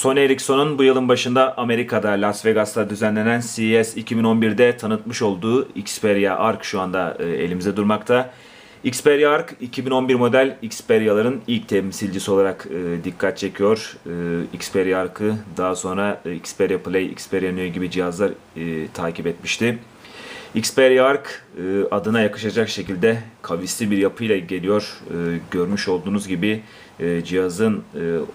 Sony Ericsson'un bu yılın başında Amerika'da Las Vegas'ta düzenlenen CES 2011'de tanıtmış olduğu Xperia Arc şu anda e, elimizde durmakta. Xperia Arc 2011 model Xperia'ların ilk temsilcisi olarak e, dikkat çekiyor. E, Xperia Arc'ı daha sonra Xperia Play, Xperia Neo gibi cihazlar takip etmişti. Xperia Arc e, adına yakışacak şekilde kavisli bir yapıyla geliyor. E, görmüş olduğunuz gibi e, cihazın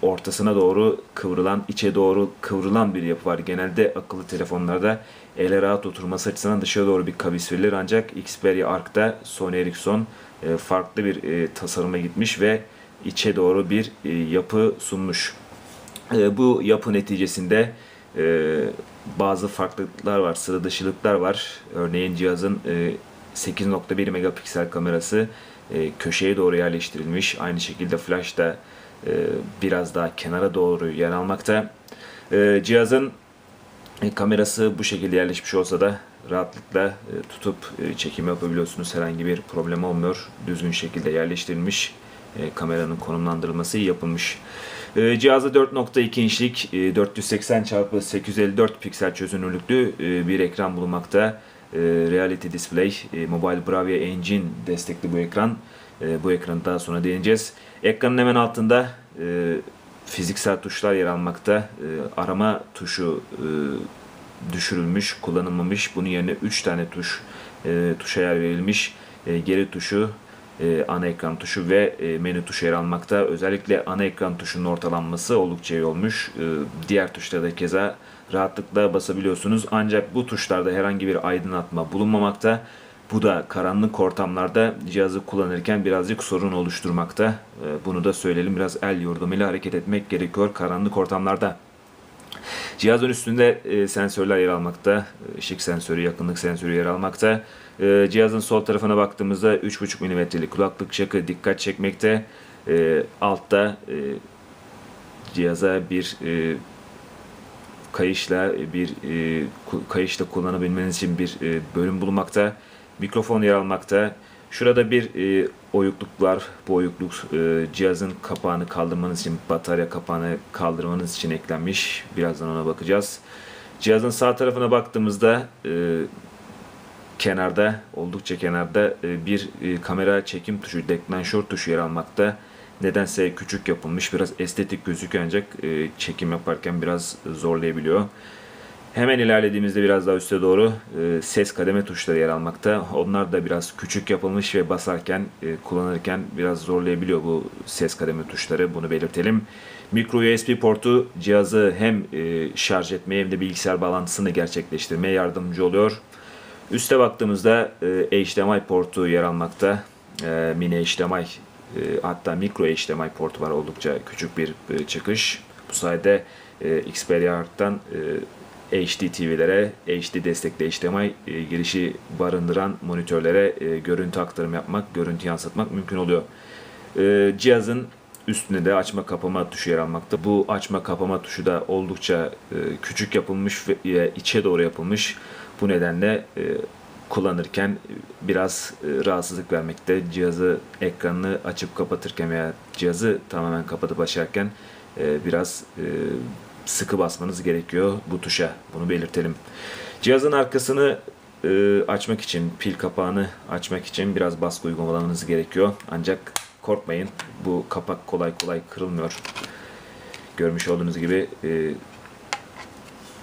ortasına doğru kıvrılan, içe doğru kıvrılan bir yapı var. Genelde akıllı telefonlarda ele rahat oturması açısından dışarı doğru bir kavis verilir. Ancak Xperia Arc'ta Sony Ericsson farklı bir tasarıma gitmiş ve içe doğru bir yapı sunmuş. Bu yapı neticesinde bazı farklılıklar var, sıra dışılıklar var. Örneğin cihazın e, 8.1 megapiksel kamerası e, köşeye doğru yerleştirilmiş. Aynı şekilde flash da e, biraz daha kenara doğru yer almakta. E, cihazın e, kamerası bu şekilde yerleşmiş olsa da rahatlıkla e, tutup e, çekim yapabiliyorsunuz. Herhangi bir problem olmuyor. Düzgün şekilde yerleştirilmiş. E, kameranın konumlandırılması yapılmış. E, cihazda 4.2 inçlik e, 480 x 854 piksel çözünürlüklü e, bir ekran bulunmakta. E, Reality Display, e, Mobile Bravia Engine destekli bu ekran. E, bu ekranı daha sonra değineceğiz. Ekranın hemen altında fiziksel tuşlar yer almakta. Arama tuşu düşürülmüş, kullanılmamış. Bunun yerine 3 tane tuş tuşa yer verilmiş. Geri tuşu, e, ana ekran tuşu ve e, menü tuşu yer almakta. Özellikle ana ekran tuşunun ortalanması oldukça iyi olmuş. E, diğer tuşlarda keza rahatlıkla basabiliyorsunuz. Ancak bu tuşlarda herhangi bir aydınlatma bulunmamakta. Bu da karanlık ortamlarda cihazı kullanırken birazcık sorun oluşturmakta. E, bunu da söyleyelim. Biraz el yordamıyla hareket etmek gerekiyor karanlık ortamlarda. Cihazın üstünde e, sensörler yer almakta. E, Işık sensörü, yakınlık sensörü yer almakta. E, cihazın sol tarafına baktığımızda 3.5 mm'lik kulaklık çakı dikkat çekmekte. E, altta e, cihaza bir e, kayışla bir e, kayışla kullanabilmeniz için bir e, bölüm bulunmakta. Mikrofon yer almakta. Şurada bir e, oyukluk var. Bu oyukluk e, cihazın kapağını kaldırmanız için, batarya kapağını kaldırmanız için eklenmiş. Birazdan ona bakacağız. Cihazın sağ tarafına baktığımızda e, kenarda, oldukça kenarda e, bir e, kamera çekim tuşu, deklanşör tuşu yer almakta. Nedense küçük yapılmış, biraz estetik gözüküyor ancak e, çekim yaparken biraz zorlayabiliyor. Hemen ilerlediğimizde biraz daha üste doğru ses kademe tuşları yer almakta. Onlar da biraz küçük yapılmış ve basarken, kullanırken biraz zorlayabiliyor bu ses kademe tuşları. Bunu belirtelim. Micro USB portu cihazı hem şarj etmeye hem de bilgisayar bağlantısını gerçekleştirmeye yardımcı oluyor. Üste baktığımızda e, HDMI portu yer almakta. E, mini HDMI e, hatta micro HDMI portu var oldukça küçük bir e, çıkış. Bu sayede e, Xperia Arc'tan e, HD TV'lere, HD destekli HDMI e, girişi barındıran monitörlere e, görüntü aktarım yapmak, görüntü yansıtmak mümkün oluyor. E, cihazın üstünde de açma kapama tuşu yer almakta. Bu açma kapama tuşu da oldukça e, küçük yapılmış ve e, içe doğru yapılmış. Bu nedenle e, kullanırken biraz e, rahatsızlık vermekte. Cihazı ekranını açıp kapatırken veya cihazı tamamen kapatıp açarken e, biraz sıkı basmanız gerekiyor bu tuşa. Bunu belirtelim. Cihazın arkasını açmak için, pil kapağını açmak için biraz baskı uygulamanız gerekiyor. Ancak korkmayın bu kapak kolay kolay kırılmıyor. Görmüş olduğunuz gibi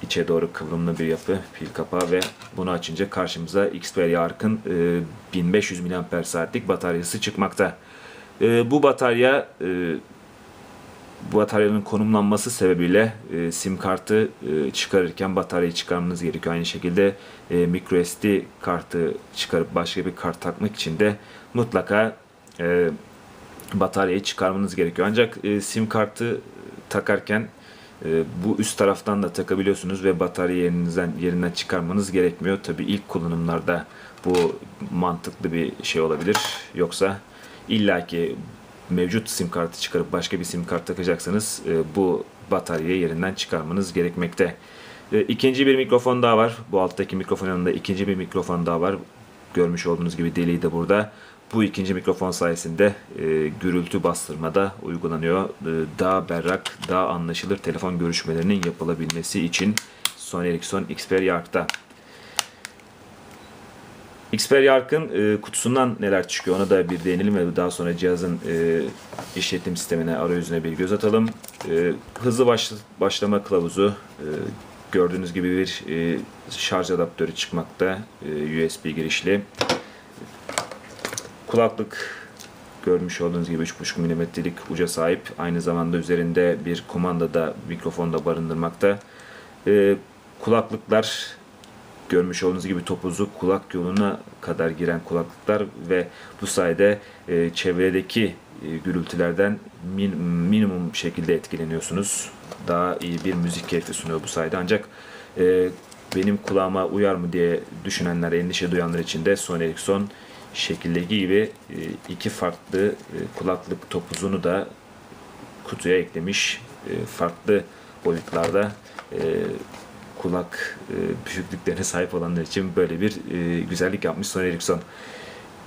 içe doğru kıvrımlı bir yapı pil kapağı ve bunu açınca karşımıza Xperia Arc'ın e, 1500 mAh saatlik bataryası çıkmakta. E, bu batarya e, bu bataryanın konumlanması sebebiyle e, sim kartı e, çıkarırken bataryayı çıkarmanız gerekiyor. Aynı şekilde e, micro SD kartı çıkarıp başka bir kart takmak için de mutlaka e, bataryayı çıkarmanız gerekiyor. Ancak e, sim kartı takarken e, bu üst taraftan da takabiliyorsunuz ve batarya yerinizden yerinden çıkarmanız gerekmiyor. Tabii ilk kullanımlarda bu mantıklı bir şey olabilir. Yoksa illaki mevcut sim kartı çıkarıp başka bir sim kart takacaksanız e, bu bataryayı yerinden çıkarmanız gerekmekte. E, İkinci bir mikrofon daha var. Bu alttaki mikrofonun yanında ikinci bir mikrofon daha var. Görmüş olduğunuz gibi deliği de burada. Bu ikinci mikrofon sayesinde e, gürültü bastırmada uygulanıyor. E, daha berrak, daha anlaşılır telefon görüşmelerinin yapılabilmesi için Sony Ericsson Xperia Arc'ta. Xperia Arc'ın e, kutusundan neler çıkıyor ona da bir değinelim ve daha sonra cihazın e, işletim sistemine, arayüzüne bir göz atalım. E, hızlı baş, başlama kılavuzu, e, gördüğünüz gibi bir e, şarj adaptörü çıkmakta, e, USB girişli. Kulaklık görmüş olduğunuz gibi 3.5 mm'lik uca sahip. Aynı zamanda üzerinde bir kumanda da mikrofon da barındırmakta. E, kulaklıklar görmüş olduğunuz gibi topuzu kulak yoluna kadar giren kulaklıklar ve bu sayede e, çevredeki e, gürültülerden min, minimum şekilde etkileniyorsunuz. Daha iyi bir müzik keyfi sunuyor bu sayede ancak e, benim kulağıma uyar mı diye düşünenler, endişe duyanlar için de Sony Ericsson şekildeki gibi e, iki farklı e, kulaklık topuzunu da kutuya eklemiş. E, farklı boyutlarda kulak büyüklüklerine sahip olanlar için böyle bir güzellik yapmış Sony Ericsson.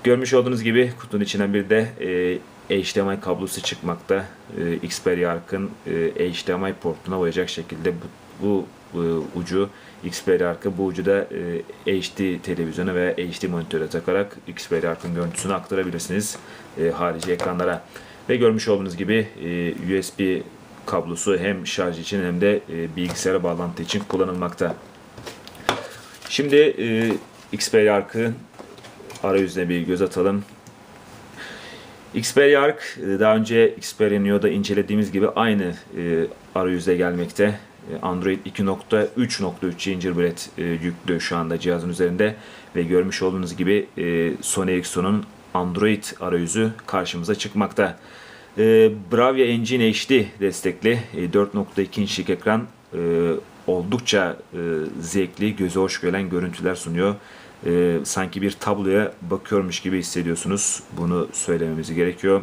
Görmüş olduğunuz gibi kutunun içinden bir de HDMI kablosu çıkmakta. Xperia Arc'ın e, HDMI portuna uyacak şekilde bu, bu e, ucu Xperia Arc'a bu ucu da e, HD televizyona veya HD monitöre takarak Xperia Arc'ın görüntüsünü aktarabilirsiniz e, harici ekranlara. Ve görmüş olduğunuz gibi e, USB kablosu hem şarj için hem de e, bilgisayara bağlantı için kullanılmakta. Şimdi e, Xperia Arc'ı arayüzüne bir göz atalım. Xperia Arc e, daha önce Xperia Neo'da incelediğimiz gibi aynı e, arayüzde gelmekte. E, Android 2.3.3 Gingerbread e, yüklü şu anda cihazın üzerinde ve görmüş olduğunuz gibi e, Sony Ericsson'un Android arayüzü karşımıza çıkmakta. Bravia Engine HD destekli e, 4.2 inçlik ekran oldukça zevkli, göze hoş gelen görüntüler sunuyor. Sanki bir tabloya bakıyormuş gibi hissediyorsunuz. Bunu söylememiz gerekiyor.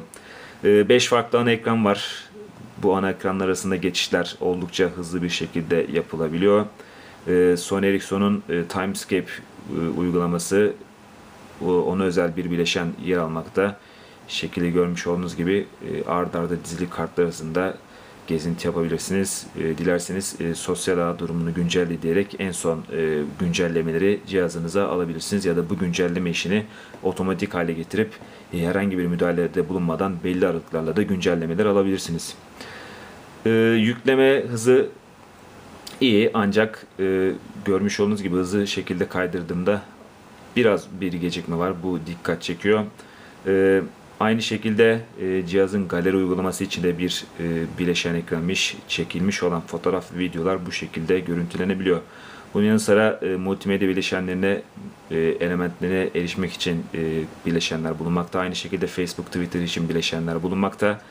5 e, farklı ana ekran var. Bu ana ekranlar arasında geçişler oldukça hızlı bir şekilde yapılabiliyor. E, Sony Ericsson'un e, Timescape e, uygulaması ona özel bir bileşen yer almakta şekilde görmüş olduğunuz gibi e, ard arda dizili kartlar arasında gezinti yapabilirsiniz. E, dilerseniz e, sosyal ağ durumunu güncelle diyerek en son e, güncellemeleri cihazınıza alabilirsiniz ya da bu güncelleme işini otomatik hale getirip e, herhangi bir müdahalede bulunmadan belli aralıklarla da güncellemeler alabilirsiniz. E, yükleme hızı iyi ancak e, görmüş olduğunuz gibi hızlı şekilde kaydırdığımda biraz bir gecikme var. Bu dikkat çekiyor. E, Aynı şekilde e, cihazın galeri uygulaması içinde bir e, bileşen eklenmiş, çekilmiş olan fotoğraf videolar bu şekilde görüntülenebiliyor. Bunun yanı sıra e, multimedya bileşenlerine, e, elementlerine erişmek için e, bileşenler bulunmakta. Aynı şekilde Facebook, Twitter için bileşenler bulunmakta.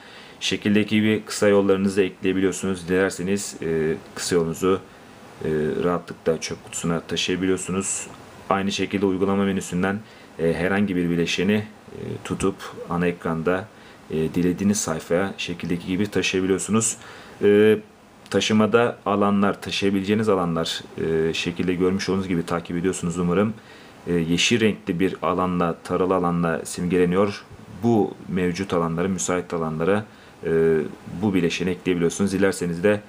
Şekildeki gibi kısa yollarınızı da ekleyebiliyorsunuz. Dilerseniz e, kısa yolunuzu e, rahatlıkla çöp kutusuna taşıyabiliyorsunuz. Aynı şekilde uygulama menüsünden e, herhangi bir bileşeni e, tutup ana ekranda e, dilediğiniz sayfaya şekildeki gibi taşıyabiliyorsunuz. E, taşımada alanlar, taşıyabileceğiniz alanlar e, şekilde görmüş olduğunuz gibi takip ediyorsunuz umarım. E, yeşil renkli bir alanla, taralı alanla simgeleniyor. Bu mevcut alanlara, müsait alanlara e, bu bileşeni ekleyebiliyorsunuz. Dilerseniz de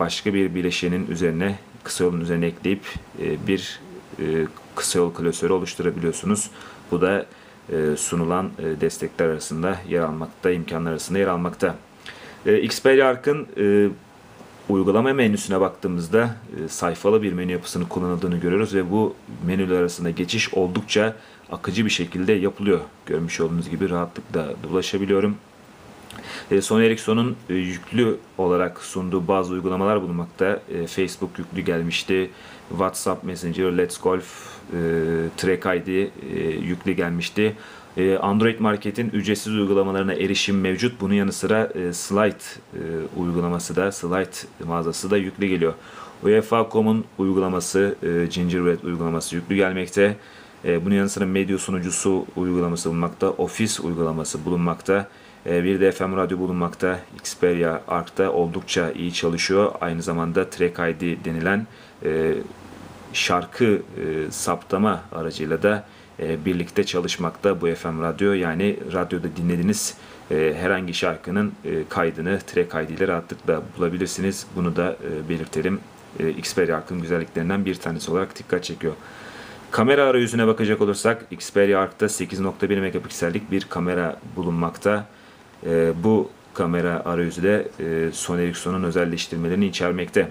başka bir bileşenin üzerine, kısa yolun üzerine ekleyip e, bir e, kısa yol klasörü oluşturabiliyorsunuz. Bu da e, sunulan e, destekler arasında yer almakta, imkanlar arasında yer almakta. E, Xperia Arc'ın e, uygulama menüsüne baktığımızda e, sayfalı bir menü yapısını kullanıldığını görüyoruz ve bu menüler arasında geçiş oldukça akıcı bir şekilde yapılıyor. Görmüş olduğunuz gibi rahatlıkla ulaşabiliyorum. E, Sony Ericsson'un e, yüklü olarak sunduğu bazı uygulamalar bulunmakta. Facebook yüklü gelmişti. WhatsApp Messenger, Let's Golf, Track ID yüklü gelmişti. Android Market'in ücretsiz uygulamalarına erişim mevcut. Bunun yanı sıra Slide uygulaması da, Slide mağazası da yüklü geliyor. UEFA.com'un uygulaması, Gingerbread uygulaması yüklü gelmekte. Bunun yanı sıra medya sunucusu uygulaması bulunmakta. Office uygulaması bulunmakta. Ee, bir de FM radyo bulunmakta. Xperia Arc'ta oldukça iyi çalışıyor. Aynı zamanda Track ID denilen e, şarkı e, saptama aracıyla da e, birlikte çalışmakta bu FM Radyo. Yani radyoda dinlediğiniz e, herhangi şarkının e, kaydını, track kaydıyla rahatlıkla bulabilirsiniz. Bunu da e, belirtelim. Xperia Ark'ın güzelliklerinden bir tanesi olarak dikkat çekiyor. Kamera arayüzüne bakacak olursak Xperia Ark'ta 8.1 megapiksellik bir kamera bulunmakta. Bu kamera arayüzü de Sony Ericsson'un özelleştirmelerini içermekte.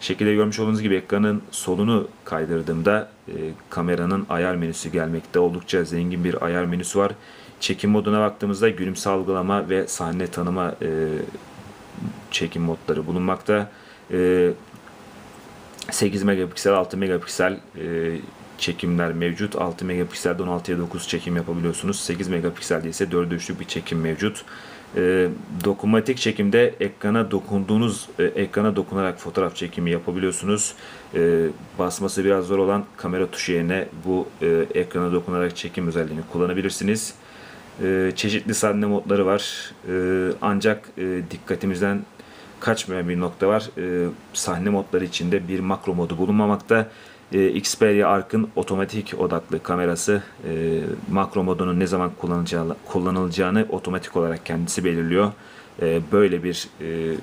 Şekilde görmüş olduğunuz gibi ekranın solunu kaydırdığımda e, kameranın ayar menüsü gelmekte. Oldukça zengin bir ayar menüsü var. Çekim moduna baktığımızda gülümse algılama ve sahne tanıma e, çekim modları bulunmakta. E, 8 megapiksel, 6 megapiksel e, çekimler mevcut. 6 megapikselden 16'ya 9 çekim yapabiliyorsunuz. 8 megapikselde ise 4'e 3'lük bir çekim mevcut. E, dokunmatik çekimde ekrana dokunduğunuz e, ekrana dokunarak fotoğraf çekimi yapabiliyorsunuz. E, basması biraz zor olan kamera tuşu yerine bu e, ekrana dokunarak çekim özelliğini kullanabilirsiniz. E, çeşitli sahne modları var. E, ancak e, dikkatimizden kaçmayan bir nokta var. E, sahne modları içinde bir makro modu bulunmamakta. E, Xperia Ark'ın otomatik odaklı kamerası e, makro modunun ne zaman kullanılacağını, kullanılacağını otomatik olarak kendisi belirliyor. E, böyle bir e,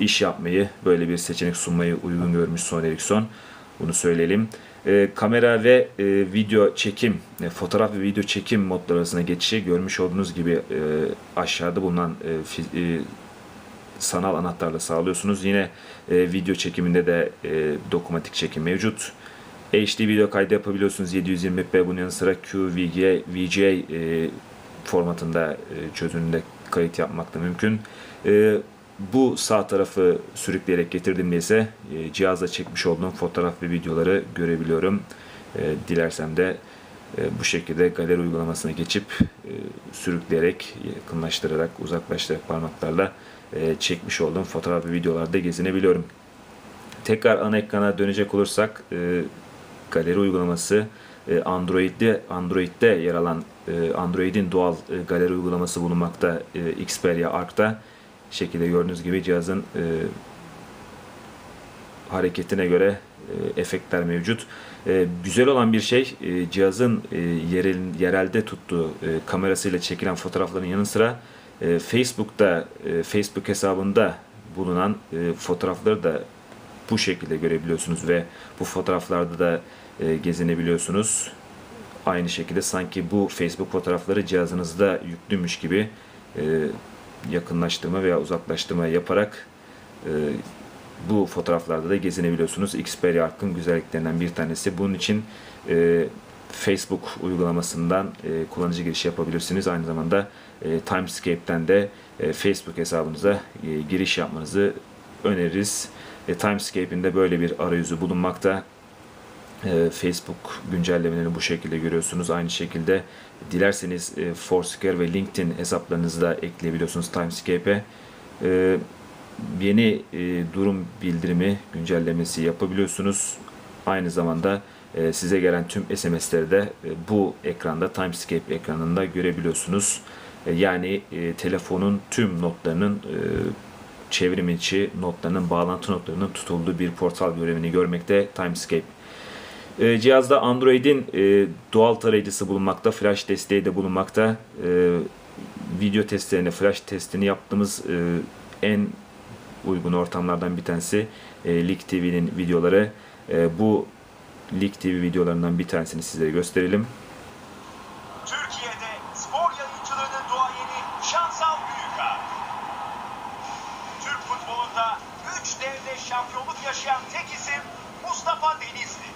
iş yapmayı, böyle bir seçenek sunmayı uygun görmüş Sony Ericsson. Bunu söyleyelim. E, kamera ve e, video çekim, e, fotoğraf ve video çekim modları arasında geçişi görmüş olduğunuz gibi e, aşağıda bulunan e, e, sanal anahtarla sağlıyorsunuz. Yine e, video çekiminde de e, dokunmatik çekim mevcut. HD video kaydı yapabiliyorsunuz 720p bunun yanı sıra QVGA VGA e, formatında e, çözünürlüğünde kayıt yapmak da mümkün. E, bu sağ tarafı sürükleyerek getirdiğimde ise e, cihazla çekmiş olduğum fotoğraf ve videoları görebiliyorum. E, dilersem de e, bu şekilde galeri uygulamasına geçip e, sürükleyerek, yakınlaştırarak, uzaklaştırarak parmaklarla e, çekmiş olduğum fotoğraf ve videolarda gezinebiliyorum. Tekrar ana ekrana dönecek olursak e, galeri uygulaması e, Android'de Android'de yer alan Android'in doğal galeri uygulaması bulunmakta Xperia Ark'ta. Şekilde gördüğünüz gibi cihazın e, hareketine göre e, efektler mevcut. E, güzel olan bir şey e, cihazın e, yerel, yerelde tuttuğu e, kamerasıyla çekilen fotoğrafların yanı sıra e, Facebook'ta e, Facebook hesabında bulunan e, fotoğrafları da bu şekilde görebiliyorsunuz ve bu fotoğraflarda da e, gezinebiliyorsunuz. Aynı şekilde sanki bu Facebook fotoğrafları cihazınızda yüklüymüş gibi yakınlaştırma veya uzaklaştırma yaparak bu fotoğraflarda da gezinebiliyorsunuz. Xperia Ark'ın güzelliklerinden bir tanesi. Bunun için Facebook uygulamasından e, kullanıcı giriş yapabilirsiniz. Aynı zamanda e, Timescape'ten de e, Facebook hesabınıza e, giriş yapmanızı öneririz. E, Timescape'in de böyle bir arayüzü bulunmakta. E, Facebook güncellemelerini bu şekilde görüyorsunuz. Aynı şekilde dilerseniz e, Foursquare ve LinkedIn hesaplarınızı da ekleyebiliyorsunuz Timescape'e. E, yeni e, durum bildirimi güncellemesi yapabiliyorsunuz. Aynı zamanda size gelen tüm SMS'leri de e, bu ekranda Timescape ekranında görebiliyorsunuz. E, yani e, telefonun tüm notlarının çevrim içi notlarının, bağlantı notlarının tutulduğu bir portal görevini görmekte Timescape. Cihazda Android'in e, doğal tarayıcısı bulunmakta, flash desteği de bulunmakta. Video testlerini, flash testini yaptığımız en uygun ortamlardan bir tanesi e, TV'nin videoları. Bu Lig TV videolarından bir tanesini sizlere gösterelim. Türkiye'de spor yayıncılığının duayeni Şansal Büyükağ. Türk futbolunda 3 devde şampiyonluk yaşayan tek isim Mustafa Denizli.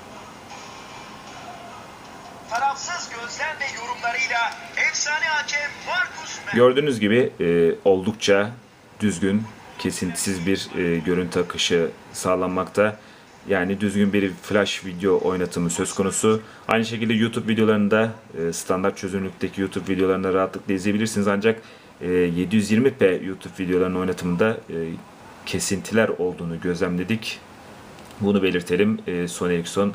Tarafsız gözlem ve yorumlarıyla efsane hakem Markus Mer- Gördüğünüz gibi e, oldukça düzgün, kesintisiz bir e, görüntü akışı sağlanmakta. Yani düzgün bir flash video oynatımı söz konusu. Aynı şekilde YouTube videolarında e, standart çözünürlükteki YouTube videolarında rahatlıkla izleyebilirsiniz. Ancak e, 720p YouTube videolarının oynatımında e, kesintiler olduğunu gözlemledik. Bunu belirtelim. E, Sony Ericsson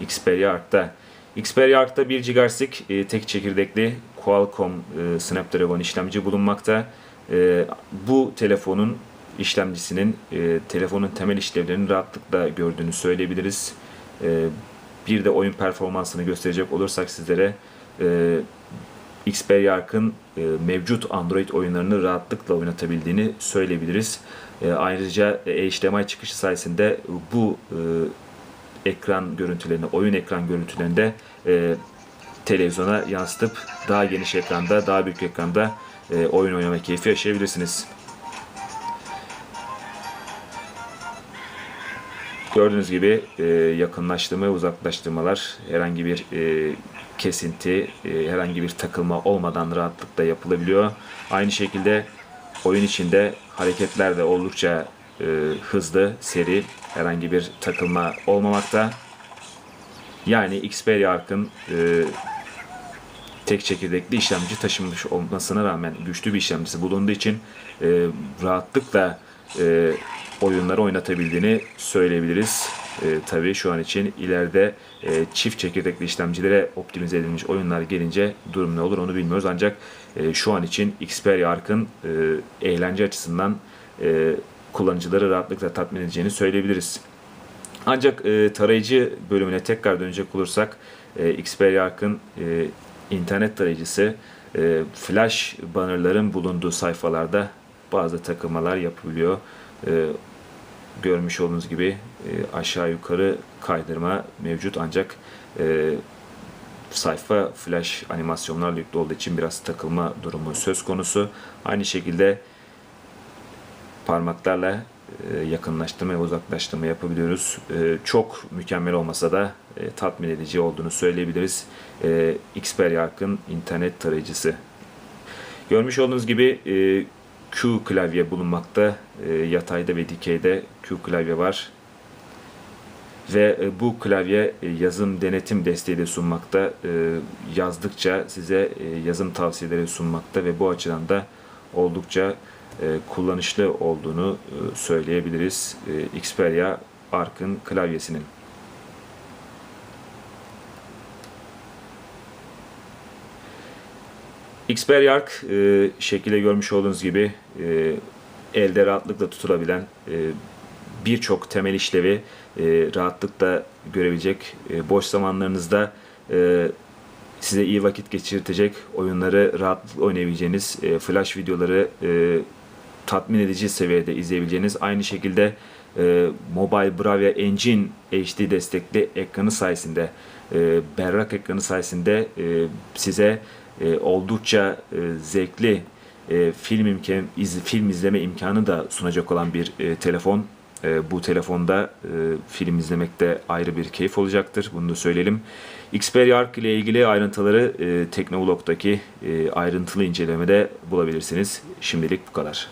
Xperia Ark'ta. Xperia Ark'ta 1 GHz'lik e, tek çekirdekli Qualcomm e, Snapdragon işlemci bulunmakta. E, bu telefonun işlemcisinin e, telefonun temel işlevlerini rahatlıkla gördüğünü söyleyebiliriz. E, bir de oyun performansını gösterecek olursak sizlere e, Xperia Arc'ın e, mevcut Android oyunlarını rahatlıkla oynatabildiğini söyleyebiliriz. E, ayrıca e, HDMI çıkışı sayesinde bu e, ekran görüntülerini, oyun ekran görüntülerini de e, televizyona yansıtıp daha geniş ekranda, daha büyük ekranda e, oyun oynama keyfi yaşayabilirsiniz. Gördüğünüz gibi e, yakınlaştırma ve uzaklaştırmalar herhangi bir e, kesinti, e, herhangi bir takılma olmadan rahatlıkla yapılabiliyor. Aynı şekilde oyun içinde hareketler de oldukça e, hızlı, seri, herhangi bir takılma olmamakta. Yani Xperia Arc'ın e, tek çekirdekli işlemci taşımış olmasına rağmen güçlü bir işlemcisi bulunduğu için e, rahatlıkla e, oyunları oynatabildiğini söyleyebiliriz. E, tabii şu an için ileride e, çift çekirdekli işlemcilere optimize edilmiş oyunlar gelince durum ne olur onu bilmiyoruz. Ancak e, şu an için Xperia Arc'ın e, eğlence açısından e, kullanıcıları rahatlıkla tatmin edeceğini söyleyebiliriz. Ancak e, tarayıcı bölümüne tekrar dönecek olursak e, Xperia Arc'ın e, internet tarayıcısı e, flash bannerların bulunduğu sayfalarda bazı takılmalar yapabiliyor. E, görmüş olduğunuz gibi e, aşağı yukarı kaydırma mevcut ancak e, sayfa flash animasyonlarla yüklü olduğu için biraz takılma durumu söz konusu. Aynı şekilde parmaklarla e, yakınlaştırma ve uzaklaştırma yapabiliyoruz. E, Çok mükemmel olmasa da e, tatmin edici olduğunu söyleyebiliriz. Xperia Arc'ın internet tarayıcısı. Görmüş olduğunuz gibi Q klavye bulunmakta. E, Yatayda ve dikeyde Q klavye var. Ve e, bu klavye e, yazım denetim desteği de sunmakta. E, Yazdıkça size e, yazım tavsiyeleri sunmakta ve bu açıdan da oldukça e, kullanışlı olduğunu e, söyleyebiliriz. E, Xperia Arc'ın klavyesinin. Xperia Arc e, şekilde görmüş olduğunuz gibi e, elde rahatlıkla tutulabilen e, birçok temel işlevi e, rahatlıkla görebilecek e, boş zamanlarınızda e, size iyi vakit geçirtecek oyunları rahatlıkla oynayabileceğiniz e, flash videoları e, tatmin edici seviyede izleyebileceğiniz aynı şekilde e, Mobile Bravia Engine HD destekli ekranı sayesinde e, berrak ekranı sayesinde e, size e, oldukça e, zevkli e, film imkan iz, film izleme imkanı da sunacak olan bir e, telefon. E, bu telefonda e, film izlemekte ayrı bir keyif olacaktır. Bunu da söyleyelim. Xperia Arc ile ilgili ayrıntıları e, Teknovlog'daki e, ayrıntılı incelemede bulabilirsiniz. Şimdilik bu kadar.